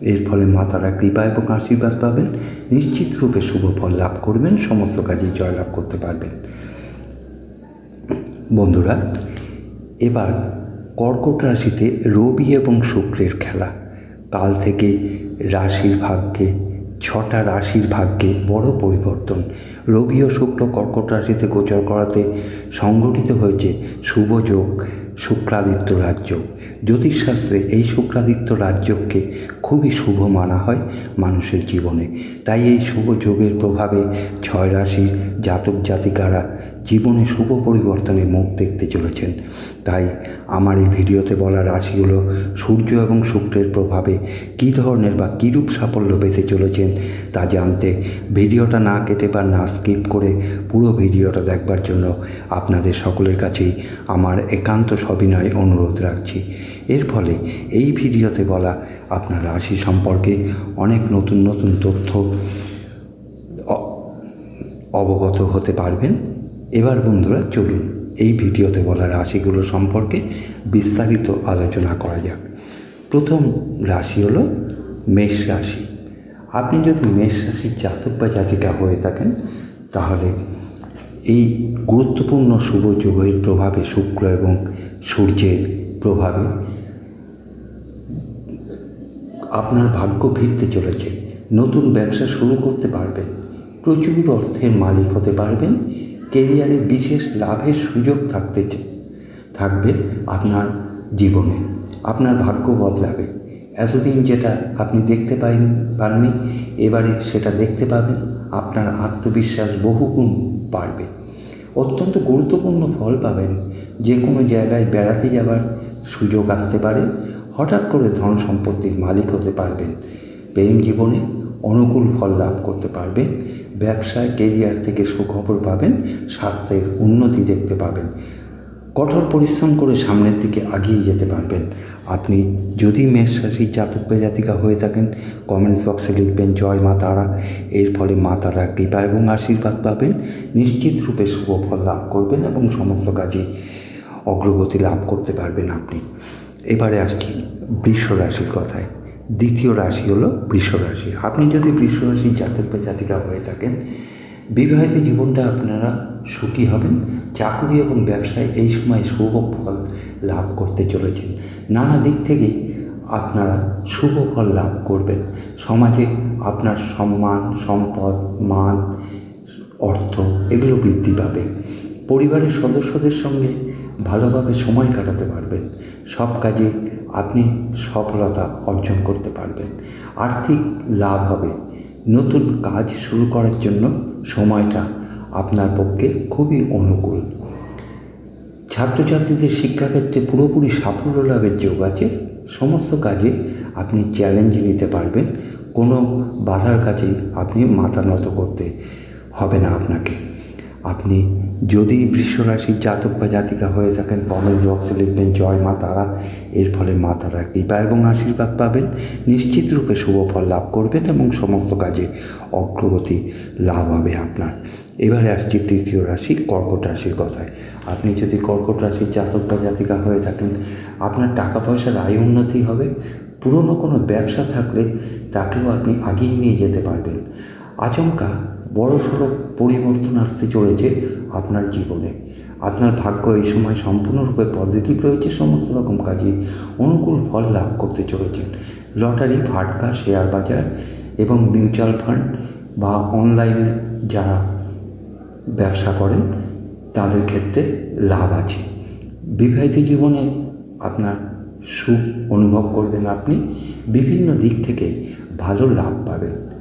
এর ফলে মা তারা কৃপা এবং আশীর্বাদ পাবেন। নিশ্চিত রূপে শুভ ফল লাভ করবেন, সমস্ত কাজে জয়লাভ করতে পারবেন। বন্ধুরা, এবার কর্কট রাশিতে রবি এবং শুক্রের খেলা। কাল থেকে রাশির ভাগ্যে, ছটা রাশির ভাগ্যে বড় পরিবর্তন। রবি ও শুক্র কর্কট রাশিতে গোচর করাতে সংগঠিত হয়েছে শুভ যোগ। শুক্রাদিত্য রাজ্য। জ্যোতিষশাস্ত্রে এই শুক্রাদিত্য রাজ্যকে খুবই শুভ মানা হয় মানুষের জীবনে। তাই এই শুভ যোগের প্রভাবে ছয় রাশির জাতক জাতিকারা জীবনে শুভ পরিবর্তনে মুখ দেখতে চলেছেন। তাই আমার এই ভিডিওতে বলা রাশিগুলো সূর্য এবং শুক্রের প্রভাবে কী ধরনের বা কীরূপ সাফল্য পেতে চলেছেন তা জানতে ভিডিওটা না কেটে বা না স্কিপ করে পুরো ভিডিওটা দেখবার জন্য আপনাদের সকলের কাছেই আমার একান্ত সবিনয় অনুরোধ রাখছি। এর ফলে এই ভিডিওতে বলা আপনার রাশি সম্পর্কে অনেক নতুন নতুন তথ্য অবগত হতে পারবেন। এবার বন্ধুরা চলুন এই ভিডিওতে বলা রাশিগুলো সম্পর্কে বিস্তারিত আলোচনা করা যাক। প্রথম রাশি হলো মেষ রাশি। আপনি যদি মেষ রাশির জাতক বা জাতিকা হয়ে থাকেন, তাহলে এই গুরুত্বপূর্ণ শুভ যুগের প্রভাবে শুক্র এবং সূর্যের প্রভাবে আপনার ভাগ্য ফিরতে চলেছে। নতুন ব্যবসা শুরু করতে পারবেন। প্রচুর অর্থের মালিক হতে পারবেন কেরিয়ারে বিশেষ লাভের সুযোগ থাকতে থাকবে আপনার জীবনে। আপনার ভাগ্য বদলাবে। এতদিন যেটা আপনি দেখতে পাইন, পাননি, এবারে সেটা দেখতে পাবেন। আপনার আত্মবিশ্বাস বহুগুণ বাড়বে। অত্যন্ত গুরুত্বপূর্ণ ফল পাবেন। যে কোনো জায়গায় বেড়াতে যাওয়ার সুযোগ আসতে পারে। হঠাৎ করে ধন সম্পত্তির মালিক হতে পারবেন। প্রেম জীবনে অনুকূল ফল লাভ করতে পারবেন। ব্যবসায় কেরিয়ার থেকে সুখবর পাবেন, স্বাস্থ্যের উন্নতি দেখতে পাবেন। কঠোর পরিশ্রম করে সামনের দিকে এগিয়ে যেতে পারবেন। আপনি যদি মেষ রাশির জাতক বা জাতিকা হয়ে থাকেন কমেন্টস বক্সে লিখবেন, জয় মা তারা। এর ফলে মা তারা কৃপা এবং আশীর্বাদ পাবেন, নিশ্চিত রূপে শুভ ফল লাভ করবেন এবং সমস্ত কাজে অগ্রগতি লাভ করতে পারবেন আপনি। এবারে আসছি বৃষ রাশির কথায়। দ্বিতীয় রাশি হলো বৃষ রাশি। আপনি যদি বৃষ রাশির জাতক বা জাতিকা হয়ে থাকেন, বিবাহিত জীবনটা আপনারা সুখী হবেন। চাকুরি এবং ব্যবসায় এই সময় শুভ ফল লাভ করতে চলেছেন। নানা দিক থেকে আপনারা শুভ ফল লাভ করবেন। সমাজে আপনার সম্মান, সম্পদ, মান, অর্থ এগুলো বৃদ্ধি পাবে। পরিবারের সদস্যদের সঙ্গে ভালোভাবে সময় কাটাতে পারবেন। সব কাজে আপনি সফলতা অর্জন করতে পারবেন। আর্থিক লাভ হবে। নতুন কাজ শুরু করার জন্য সময়টা আপনার পক্ষে খুবই অনুকূল। ছাত্রছাত্রীদের শিক্ষাক্ষেত্রে পুরোপুরি সাফল্য লাভের যোগ আছে। সমস্ত কাজে আপনি চ্যালেঞ্জ নিতে পারবেন। কোনো বাধার কাছেই আপনি মাথা নত করতে হবে না আপনাকে। আপনি যদি বৃষরাশির জাতক বা জাতিকা হয়ে থাকেন কমেন্টস বক্সে লিখবেন জয় মা, তারা এর ফলে মা তারা কৃপা এবং আশীর্বাদ পাবেন। নিশ্চিত রূপে শুভ ফল লাভ করবেন এবং সমস্ত কাজে অগ্রগতি লাভ হবে আপনার। এবারে আসছি তৃতীয় রাশি, কর্কট রাশির কথায়। আপনি যদি কর্কট রাশির জাতক বা জাতিকা হয়ে থাকেন, আপনার টাকা পয়সার আয় উন্নতি হবে। পুরনো কোনো ব্যবসা থাকলে তাকেও আপনি আগিয়ে নিয়ে যেতে পারবেন। আচমকা বড়সড় পরিবর্তন আসতে চলেছে আপনার জীবনে। আপনার ভাগ্য এই সময় সম্পূর্ণরূপে পজিটিভ রয়েছে, সমস্ত রকম কাজে অনুকূল ফল লাভ করতে চলেছেন। লটারি ফাটকা শেয়ার বাজার এবং মিউচুয়াল ফান্ড বা অনলাইনে যারা ব্যবসা করেন, তাদের ক্ষেত্রে লাভ আছে। বিবাহিত জীবনে আপনার সুখ অনুভব করবেন আপনি। বিভিন্ন দিক থেকে ভালো লাভ পাবেন।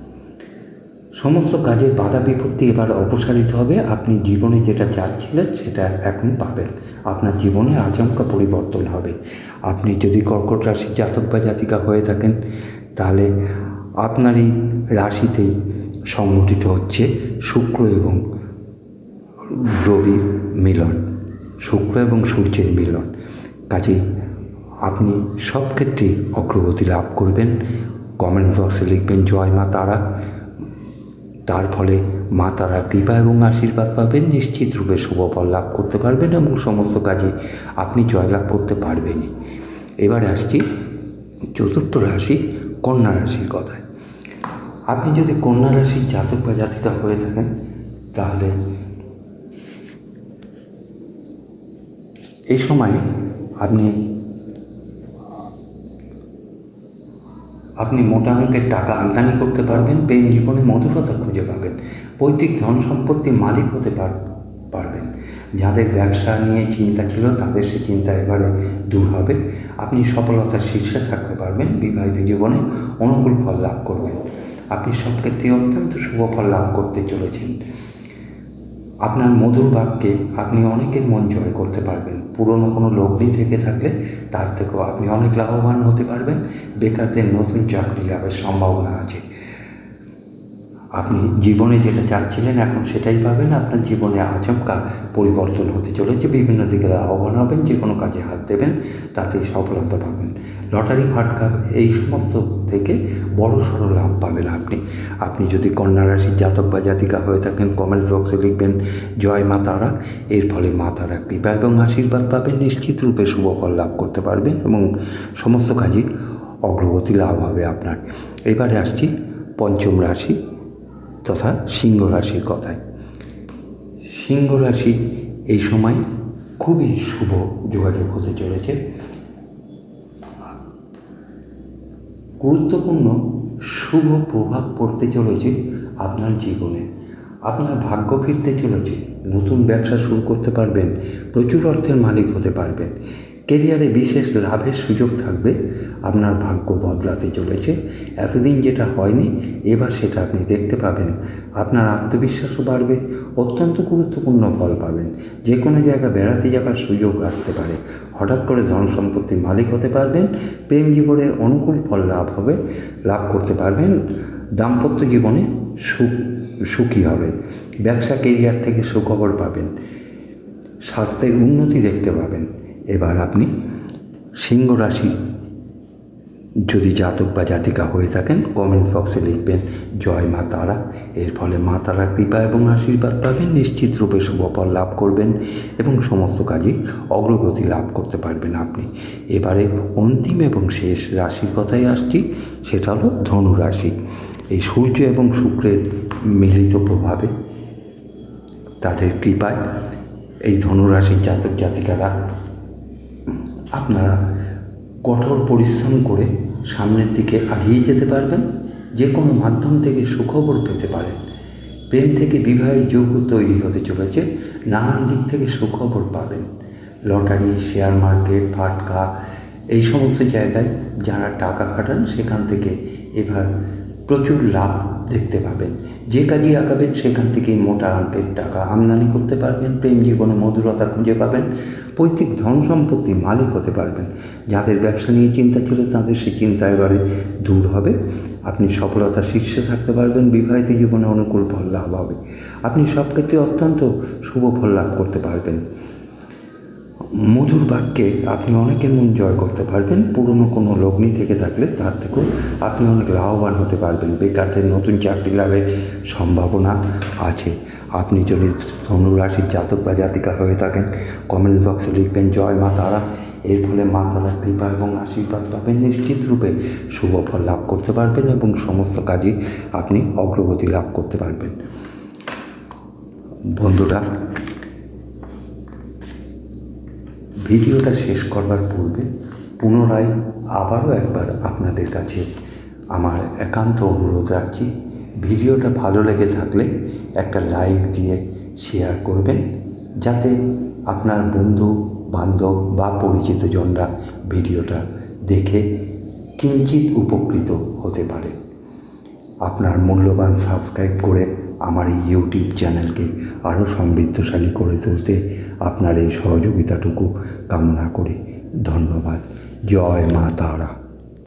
সমস্ত কাজের বাধা বিপত্তি এবার অপসারিত হবে। আপনি জীবনে যেটা চাচ্ছিলেন, সেটা এখন পাবেন। আপনার জীবনে আচমকা পরিবর্তন হবে। আপনি যদি কর্কট রাশির জাতক বা জাতিকা হয়ে থাকেন, তাহলে আপনার এই রাশিতেই সংগঠিত হচ্ছে শুক্র এবং রবির মিলন। শুক্র এবং সূর্যের মিলন। কাজেই আপনি সব ক্ষেত্রেই অগ্রগতি লাভ করবেন। কমেন্টস বক্সে লিখবেন, জয় মা তারা। তার ফলে মা তারা কৃপা এবং আশীর্বাদ পাবেন, নিশ্চিত রূপে শুভ ফল লাভ করতে পারবেন এবং সমস্ত কাজে আপনি জয়লাভ করতে পারবেনই এবারে আসছি চতুর্থ রাশি, কন্যা রাশির কথায়। আপনি যদি কন্যা রাশির জাতক বা জাতিকা হয়ে থাকেন, তাহলে এই সময় আপনি আপনি মোটা অঙ্কের টাকা আমদানি করতে পারবেন প্রেম জীবনে মধুরতা খুঁজে পাবেন, পৈতৃক ধন সম্পত্তির মালিক হতে পার- পারবেন। যাদের ব্যবসা নিয়ে চিন্তা ছিল, তাদের সে চিন্তা এবারে দূর হবে। আপনি সফলতার শীর্ষে থাকতে পারবেন, বিবাহিত জীবনে অনুকূল ফল লাভ করবেন। আপনি সব ক্ষেত্রে অত্যন্ত শুভ ফল লাভ করতে চলেছেন। আপনার মধুর বাক্যে আপনি অনেকের মন জয় করতে পারবেন। পুরনো কোনো লগ্নি থেকে থাকলে তার থেকেও আপনি অনেক লাভবান হতে পারবেন। বেকারদের নতুন চাকরি লাভের সম্ভাবনা আছে। আপনি জীবনে যেটা চাচ্ছিলেন, এখন সেটাই পাবেন। আপনার জীবনে আচমকা পরিবর্তন হতে চলেছে। বিভিন্ন দিকে আহ্বান হবেন যে কোনো কাজে হাত দেবেন, তাতেই সফলতা পাবেন। লটারি ফাটকা এই সমস্ত থেকে বড় সড়ো লাভ পাবেন আপনি। আপনি যদি কন্যা রাশির জাতক বা জাতিকা হয়ে থাকেন কমেন্টস বক্সে লিখবেন, জয় মা তারা। এর ফলে মা তারা কৃপা এবং আশীর্বাদ পাবেন, নিশ্চিত রূপে শুভ ফল লাভ করতে পারবেন এবং সমস্ত কাজে অগ্রগতি লাভ হবে আপনার। এবারে আসছি পঞ্চম রাশি তথা সিংহ রাশির কথায়। সিংহ রাশি এই সময় খুবই শুভ যোগাযোগ হতে চলেছে। গুরুত্বপূর্ণ শুভ প্রভাব পড়তে চলেছে আপনার জীবনে। আপনার ভাগ্য ফিরতে চলেছে, নতুন ব্যবসা শুরু করতে পারবেন, প্রচুর অর্থের মালিক হতে পারবেন। কেরিয়ারে বিশেষ লাভের সুযোগ থাকবে আপনার ভাগ্য বদলাতে চলেছে। এতদিন যেটা হয়নি, এবার সেটা আপনি দেখতে পাবেন। আপনার আত্মবিশ্বাসও বাড়বে, অত্যন্ত গুরুত্বপূর্ণ ফল পাবেন। যে কোনো জায়গা বেড়াতে যাবার সুযোগ আসতে পারে। হঠাৎ করে ধন সম্পত্তির মালিক হতে পারবেন, প্রেম জীবনে অনুকূল ফল লাভ হবে, লাভ করতে পারবেন, দাম্পত্য জীবনে সুখ, সুখী হবে, ব্যবসা কেরিয়ার থেকে সুখবর পাবেন, স্বাস্থ্যের উন্নতি দেখতে পাবেন। এবার আপনি সিংহ রাশি যদি জাতক বা জাতিকা হয়ে থাকেন কমেন্টস বক্সে লিখবেন, জয় মা তারা। এর ফলে মা তারার কৃপা এবং আশীর্বাদ পাবেন, নিশ্চিত রূপে শুভফল লাভ করবেন এবং সমস্ত কাজে অগ্রগতি লাভ করতে পারবেন আপনি। এবারে অন্তিম এবং শেষ রাশির কথাই আসছি, সেটা হলো ধনু রাশি। এই সূর্য এবং শুক্রের মিলিত প্রভাবে তাদের কৃপায় এই ধনুরাশির জাতক জাতিকারা, আপনারা কঠোর পরিশ্রম করে সামনের দিকে এগিয়ে যেতে পারবেন, যে কোনো মাধ্যম থেকে সুখবর পেতে পারেন। প্রেম থেকে বিবাহের যোগ্য তৈরি হতে চলেছে, নানান দিক থেকে সুখবর পাবেন। লটারি, শেয়ার মার্কেট, ফাটকা, এই সমস্ত জায়গায় যারা টাকা খাটান, সেখান থেকে এবার প্রচুর লাভ দেখতে পাবেন। যে কাজে আঁকাবেন সেখান থেকেই মোটা অঙ্কের টাকা আমদানি করতে পারবেন, প্রেম জীবনে মধুরতা খুঁজে পাবেন। পৈতৃক ধন সম্পত্তির মালিক হতে পারবেন। যাদের ব্যবসা নিয়ে চিন্তা ছিল তাদের সেই চিন্তা এবারে দূর হবে। আপনি সফলতা শীর্ষে থাকতে পারবেন, বিবাহিত জীবনে অনুকূল ফল লাভ হবে। আপনি সব ক্ষেত্রে অত্যন্ত শুভ ফল লাভ করতে পারবেন। মধুর বাক্যে আপনি অনেকের মন জয় করতে পারবেন। পুরনো কোনো লগ্নি থেকে থাকলে তার থেকেও আপনি অনেক লাভবান হতে পারবেন। বেকারদের নতুন চাকরি লাভের সম্ভাবনা আছে। আপনি যদি ধনুরাশির জাতক বা জাতিকা হয়ে থাকেন, কমেন্টস বক্সে লিখবেন, জয় মা তারা। এর ফলে মা তারার কৃপা এবং আশীর্বাদ পাবেন। নিশ্চিত রূপে শুভ ফল লাভ করতে পারবেন এবং সমস্ত কাজে আপনি অগ্রগতি লাভ করতে পারবেন। বন্ধুরা ভিডিওটা শেষ করবার পূর্বে পুনরায় আবারও একবার আপনাদের কাছে আমার একান্ত অনুরোধ রাখছি, ভিডিওটা ভালো লেগে থাকলে একটা লাইক দিয়ে শেয়ার করবেন, যাতে আপনার বন্ধু, বান্ধব বা পরিচিতজনরা ভিডিওটা দেখে কিঞ্চিত উপকৃত হতে পারে। আপনার মূল্যবান সাবস্ক্রাইব করে আমার এই ইউটিউব চ্যানেলকে আরও সমৃদ্ধশালী করে তুলতে আপনার এই সহযোগিতাটুকু কামনা করি। ধন্যবাদ। জয় মা তারা।